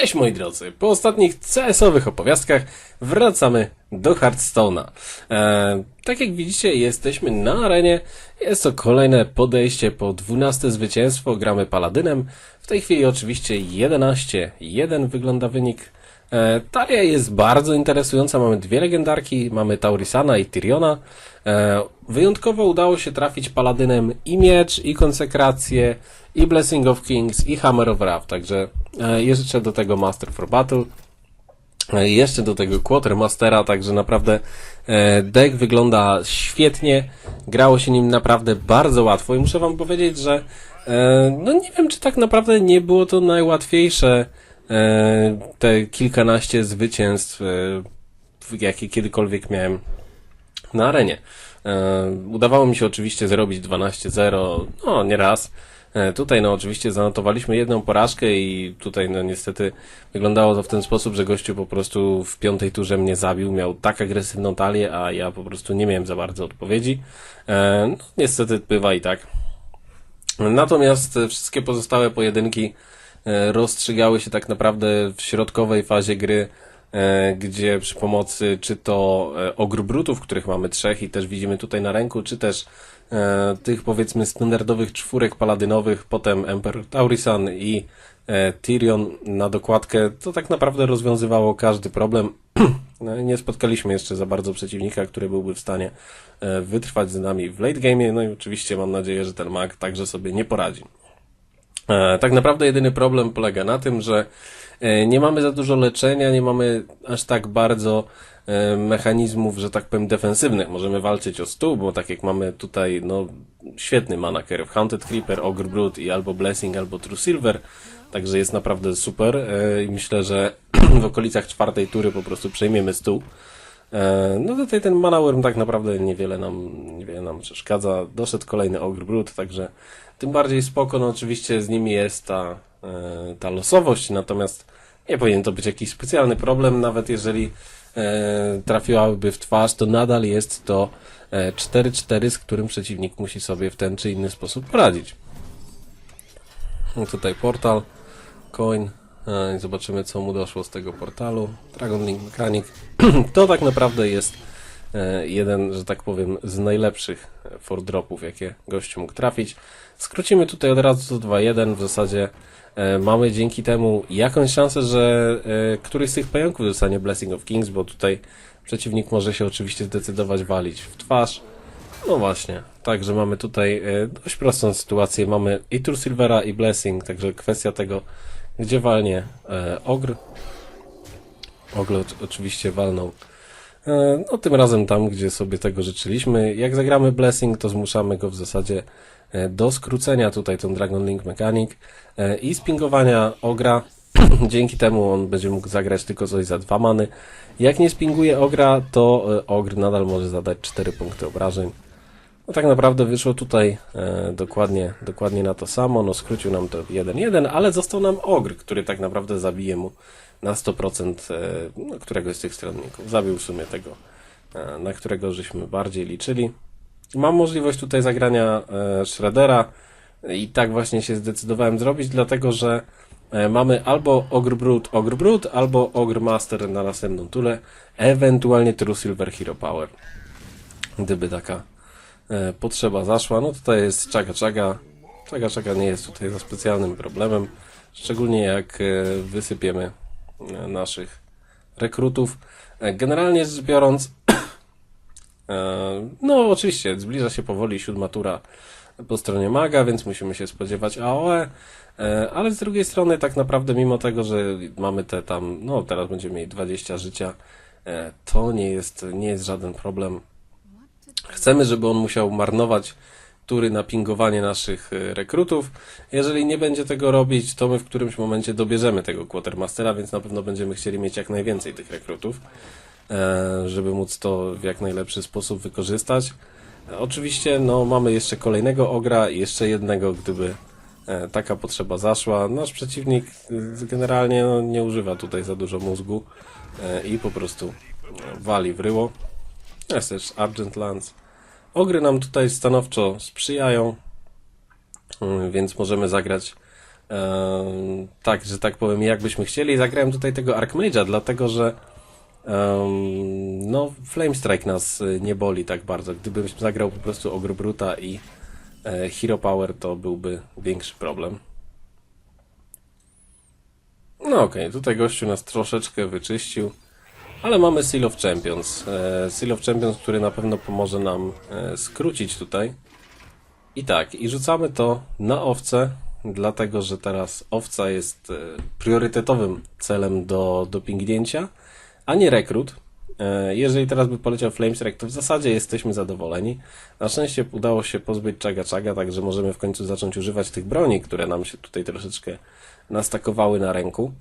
Cześć moi drodzy, po ostatnich CS-owych opowiastkach wracamy do Hearthstone'a. E, tak jak widzicie, jesteśmy na arenie. Jest to kolejne podejście po 12 zwycięstwo. Gramy Paladynem. W tej chwili oczywiście 11-1 wygląda wynik. E, talia jest bardzo interesująca. Mamy dwie legendarki. Mamy Taurisana i Tyriona. E, wyjątkowo udało się trafić Paladynem i miecz, i konsekrację, i Blessing of Kings, i Hammer of Wrath. Także e, jeszcze do tego Master for Battle. Jeszcze do tego Quartermastera, także naprawdę deck wygląda świetnie. Grało się nim naprawdę bardzo łatwo i muszę wam powiedzieć, że no nie wiem, czy tak naprawdę nie było to najłatwiejsze te kilkanaście zwycięstw, e, jakie kiedykolwiek miałem na arenie. E, udawało mi się oczywiście zrobić 12-0, no nie raz. E, Tutaj no oczywiście zanotowaliśmy jedną porażkę i tutaj no niestety wyglądało to w ten sposób, że gościu po prostu w piątej turze mnie zabił, miał tak agresywną talię, a ja po prostu nie miałem za bardzo odpowiedzi. E, No niestety bywa i tak. Natomiast e, wszystkie pozostałe pojedynki e, rozstrzygały się tak naprawdę w środkowej fazie gry, e, gdzie przy pomocy czy to e, ogr brutów, których mamy trzech i też widzimy tutaj na ręku, czy też e, tych powiedzmy standardowych czwórek paladynowych, potem Emperor Taurisan i e, Tyrion na dokładkę, to tak naprawdę rozwiązywało każdy problem. No nie spotkaliśmy jeszcze za bardzo przeciwnika, który byłby w stanie e, wytrwać z nami w late game. No i oczywiście mam nadzieję, że ten mag także sobie nie poradzi. E, Tak naprawdę jedyny problem polega na tym, że e, nie mamy za dużo leczenia, nie mamy aż tak bardzo e, mechanizmów, że tak powiem, defensywnych. Możemy walczyć o stół, bo tak jak mamy tutaj, no, świetny mana curve, Haunted Creeper, Ogre Brood i albo Blessing, albo True Silver, także jest naprawdę super i myślę, że w okolicach czwartej tury po prostu przejmiemy stół. E, No tutaj ten Mana Worm tak naprawdę niewiele nam, niewiele nam przeszkadza. Doszedł kolejny Ogre Brood, także tym bardziej spoko, no oczywiście z nimi jest ta, e, ta losowość, natomiast nie powinien to być jakiś specjalny problem, nawet jeżeli e, trafiłaby w twarz, to nadal jest to e, 4-4, z którym przeciwnik musi sobie w ten czy inny sposób poradzić. No tutaj portal, coin. E, I zobaczymy, co mu doszło z tego portalu. Dragon Link Mechanic. to tak naprawdę jest e, jeden, że tak powiem, z najlepszych e, for dropów, jakie gościu mógł trafić. Skrócimy tutaj od razu do 2-1. W zasadzie mamy dzięki temu jakąś szansę, że któryś z tych pająków dostanie Blessing of Kings, bo tutaj przeciwnik może się oczywiście zdecydować walić w twarz. No właśnie, także mamy tutaj dość prostą sytuację. Mamy i Tour Silvera i Blessing, także kwestia tego, gdzie walnie e, Ogr. Oczywiście walnął e, no tym razem tam, gdzie sobie tego życzyliśmy. Jak zagramy Blessing, to zmuszamy go w zasadzie e, do skrócenia tutaj tą Dragon Link Mechanic e, i spingowania Ogra. Dzięki temu on będzie mógł zagrać tylko coś za dwa many. Jak nie spinguje Ogra, to e, Ogr nadal może zadać 4 punkty obrażeń. No tak naprawdę wyszło tutaj e, dokładnie, dokładnie na to samo. No skrócił nam to 1-1, ale został nam Ogr, który tak naprawdę zabije mu na 100% e, no, któregoś z tych stronników. Zabił w sumie tego, e, na którego żeśmy bardziej liczyli. Mam możliwość tutaj zagrania e, Shreddera i tak właśnie się zdecydowałem zrobić, dlatego że e, mamy albo Ogre Brood, Ogre Brood, albo Ogre Master na następną turę, ewentualnie True Silver Hero Power. Gdyby taka e, potrzeba zaszła. No tutaj jest czaga czaga. Czaga czaga nie jest tutaj za specjalnym problemem. Szczególnie jak e, wysypiemy e, naszych rekrutów. Generalnie rzecz biorąc, no oczywiście zbliża się powoli siódma tura po stronie maga, więc musimy się spodziewać AOE, ale z drugiej strony tak naprawdę mimo tego, że mamy te tam, no teraz będziemy mieli 20 życia, to nie jest, nie jest żaden problem. Chcemy, żeby on musiał marnować tury na pingowanie naszych e, rekrutów. Jeżeli nie będzie tego robić, to my w którymś momencie dobierzemy tego Quartermastera, więc na pewno będziemy chcieli mieć jak najwięcej tych rekrutów, e, żeby móc to w jak najlepszy sposób wykorzystać. E, Oczywiście, no, mamy jeszcze kolejnego ogra i jeszcze jednego, gdyby e, taka potrzeba zaszła. Nasz przeciwnik e, generalnie no, nie używa tutaj za dużo mózgu i po prostu wali w ryło. Też Argent Lance. Ogry nam tutaj stanowczo sprzyjają, mm, więc możemy zagrać em, tak, że tak powiem, jakbyśmy chcieli. Zagrałem tutaj tego Archmage'a, dlatego że em, no, Flame Strike nas y, nie boli tak bardzo. Gdybym zagrał po prostu Ogre Bruta i e, Hero Power, to byłby większy problem. No okej, tutaj gościu nas troszeczkę wyczyścił, ale mamy Seal of Champions. E, Seal of Champions, który na pewno pomoże nam e, skrócić tutaj. I tak, i rzucamy to na owce, dlatego że teraz owca jest e, priorytetowym celem do, do pingnięcia, a nie rekrut. Jeżeli teraz by poleciał Flamestrike, to w zasadzie jesteśmy zadowoleni. Na szczęście udało się pozbyć Czaga Czaga, także możemy w końcu zacząć używać tych broni, które nam się tutaj troszeczkę nastakowały na ręku.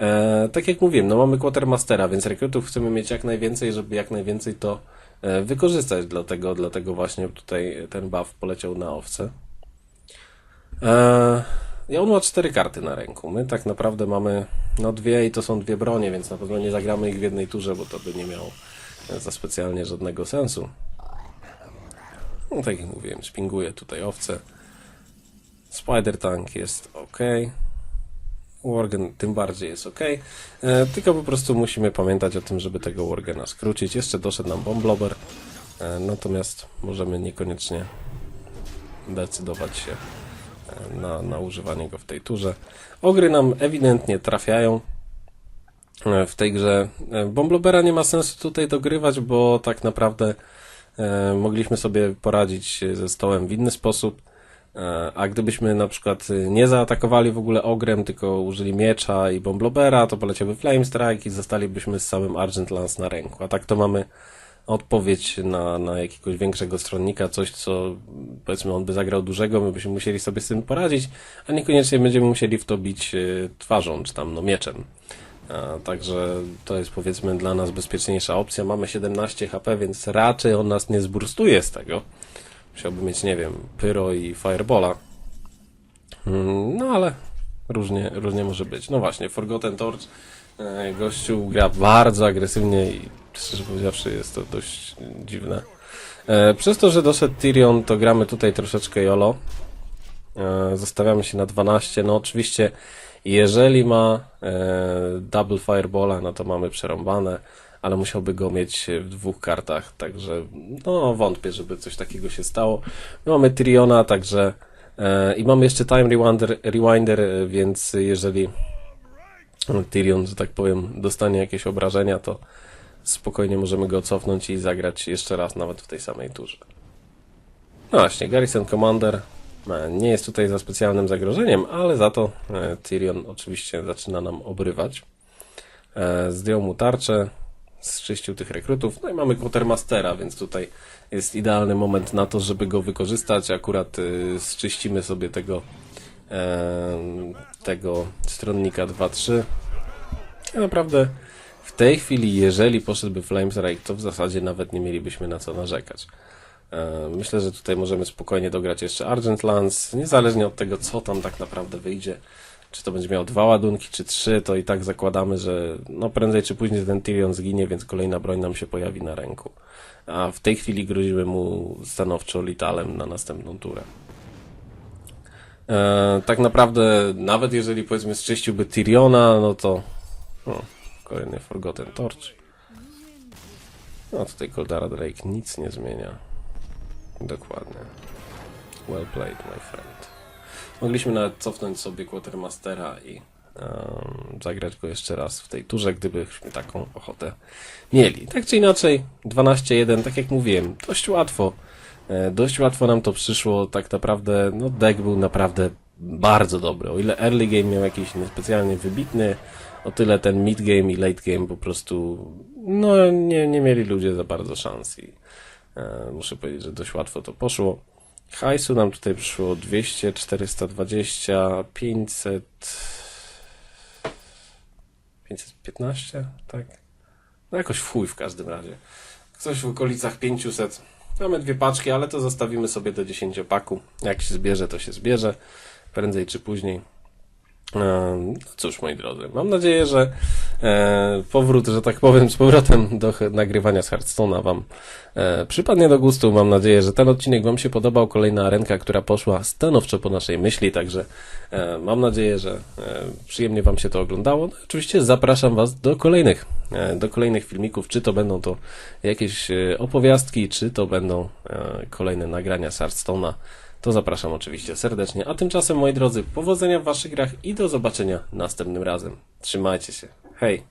E, tak jak mówiłem, no mamy Quartermastera, więc rekrutów chcemy mieć jak najwięcej, żeby jak najwięcej to e, wykorzystać, dlatego, dlatego właśnie tutaj ten buff poleciał na owce. E, I on ma cztery karty na ręku. My tak naprawdę mamy no dwie i to są dwie bronie, więc na pewno nie zagramy ich w jednej turze, bo to by nie miało e, za specjalnie żadnego sensu. No tak jak mówiłem, spinguję tutaj owce. Spider Tank jest ok. Worgen tym bardziej jest ok. E, tylko po prostu musimy pamiętać o tym, żeby tego Worgena skrócić. Jeszcze doszedł nam Bomblobber, e, natomiast możemy niekoniecznie decydować się e, na, na używanie go w tej turze. Ogry nam ewidentnie trafiają w tej grze. Bomblobera nie ma sensu tutaj dogrywać, bo tak naprawdę mogliśmy sobie poradzić ze stołem w inny sposób. E, A gdybyśmy na przykład y, nie zaatakowali w ogóle ogrem, tylko użyli miecza i bomblobera, to poleciałby Flame Strike i zostalibyśmy z samym Argent Lance na ręku. A tak to mamy odpowiedź na, na jakiegoś większego stronnika, coś co powiedzmy on by zagrał dużego, my byśmy musieli sobie z tym poradzić, a niekoniecznie będziemy musieli w to bić y, twarzą czy tam no mieczem. A, Także to jest powiedzmy dla nas bezpieczniejsza opcja. Mamy 17 HP, więc raczej on nas nie zburstuje z tego. Musiałby mieć, nie wiem, Pyro i Firebola. Mm, No ale różnie, różnie może być. No właśnie, Forgotten Torch. e, Gościu gra bardzo agresywnie i szczerze powiedziawszy jest to dość dziwne. E, Przez to, że doszedł Tyrion, to gramy tutaj troszeczkę YOLO. E, Zostawiamy się na 12. No oczywiście, jeżeli ma double Firebola, no to mamy przerąbane, ale musiałby go mieć w dwóch kartach, także no wątpię, żeby coś takiego się stało. My mamy Tyriona, także e, i mamy jeszcze Time Rewinder, Rewinder, e, więc jeżeli Tyrion, że tak powiem, dostanie jakieś obrażenia, to spokojnie możemy go cofnąć i zagrać jeszcze raz, nawet w tej samej turze. No właśnie, Garrison Commander e, nie jest tutaj za specjalnym zagrożeniem, ale za to e, Tyrion oczywiście zaczyna nam obrywać. Zdjął mu tarczę, zczyścił tych rekrutów, no i mamy Quartermastera, więc tutaj jest idealny moment na to, żeby go wykorzystać. Akurat y, zczyścimy sobie tego e, tego stronnika 2-3. I naprawdę w tej chwili, jeżeli poszedłby Flamesrike, to w zasadzie nawet nie mielibyśmy na co narzekać. E, Myślę, że tutaj możemy spokojnie dograć jeszcze Argent Lance, niezależnie od tego, co tam tak naprawdę wyjdzie. Czy to będzie miało dwa ładunki, czy trzy, to i tak zakładamy, że no prędzej czy później ten Tyrion zginie, więc kolejna broń nam się pojawi na ręku. A w tej chwili grozimy mu stanowczo litalem na następną turę. E, tak naprawdę, nawet jeżeli powiedzmy zczyściłby Tyriona, no to o, kolejny Forgotten Torch. No tutaj Goldara Drake nic nie zmienia. Dokładnie. Well played, my friend. Mogliśmy nawet cofnąć sobie Quartermastera i em, zagrać go jeszcze raz w tej turze, gdybyśmy taką ochotę mieli. Tak czy inaczej, 12-1, tak jak mówiłem, dość łatwo. E, Dość łatwo nam to przyszło, tak naprawdę, no deck był naprawdę bardzo dobry. O ile early game miał jakiś niespecjalnie wybitny, o tyle ten mid game i late game po prostu, no nie, nie mieli ludzie za bardzo szans i e, muszę powiedzieć, że dość łatwo to poszło. Hajsu nam tutaj przyszło 200, 420, 500, 515, tak? No jakoś w w każdym razie. Coś w okolicach 500. Mamy dwie paczki, ale to zostawimy sobie do 10 paku. Jak się zbierze, to się zbierze. Prędzej czy później. No cóż, moi drodzy, mam nadzieję, że e, powrót, że tak powiem, z powrotem do nagrywania z Hearthstone'a Wam e, przypadnie do gustu. Mam nadzieję, że ten odcinek Wam się podobał. Kolejna arenka, która poszła stanowczo po naszej myśli, także mam nadzieję, że przyjemnie Wam się to oglądało. No, oczywiście zapraszam Was do kolejnych, do kolejnych filmików, czy to będą to jakieś opowiastki, czy to będą kolejne nagrania z Hearthstone'a to zapraszam oczywiście serdecznie. A tymczasem, moi drodzy, powodzenia w waszych grach i do zobaczenia następnym razem. Trzymajcie się. Hej!